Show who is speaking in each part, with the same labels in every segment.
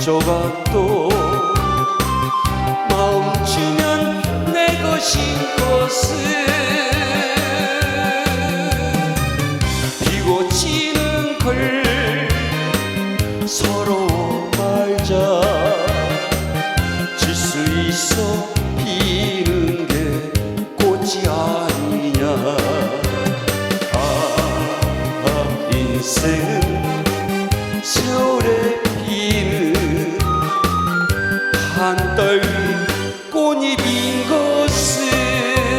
Speaker 1: 조각도 주면 내 것인 것을. 피고 지는 걸 서로 말자. 질 수 있어 피는 게 꽃이 아니냐. 아 인생 한떨 꽃잎인 것을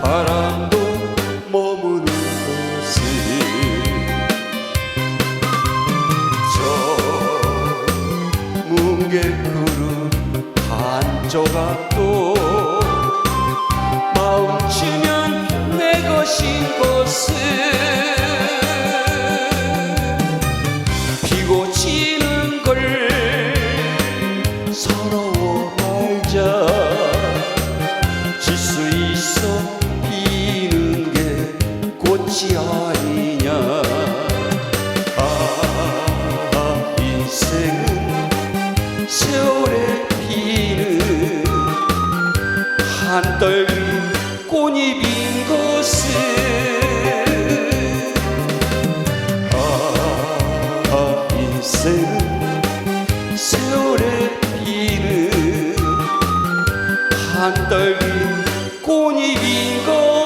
Speaker 1: 바람도 머무는 곳을 저 뭉게 구름 한 조각 도 게 꽃이 아니냐 아 인생은 세월에 피는 한떨 꽃잎인 것을 아 인생은 세월에 피는 한떨 꽃잎인 것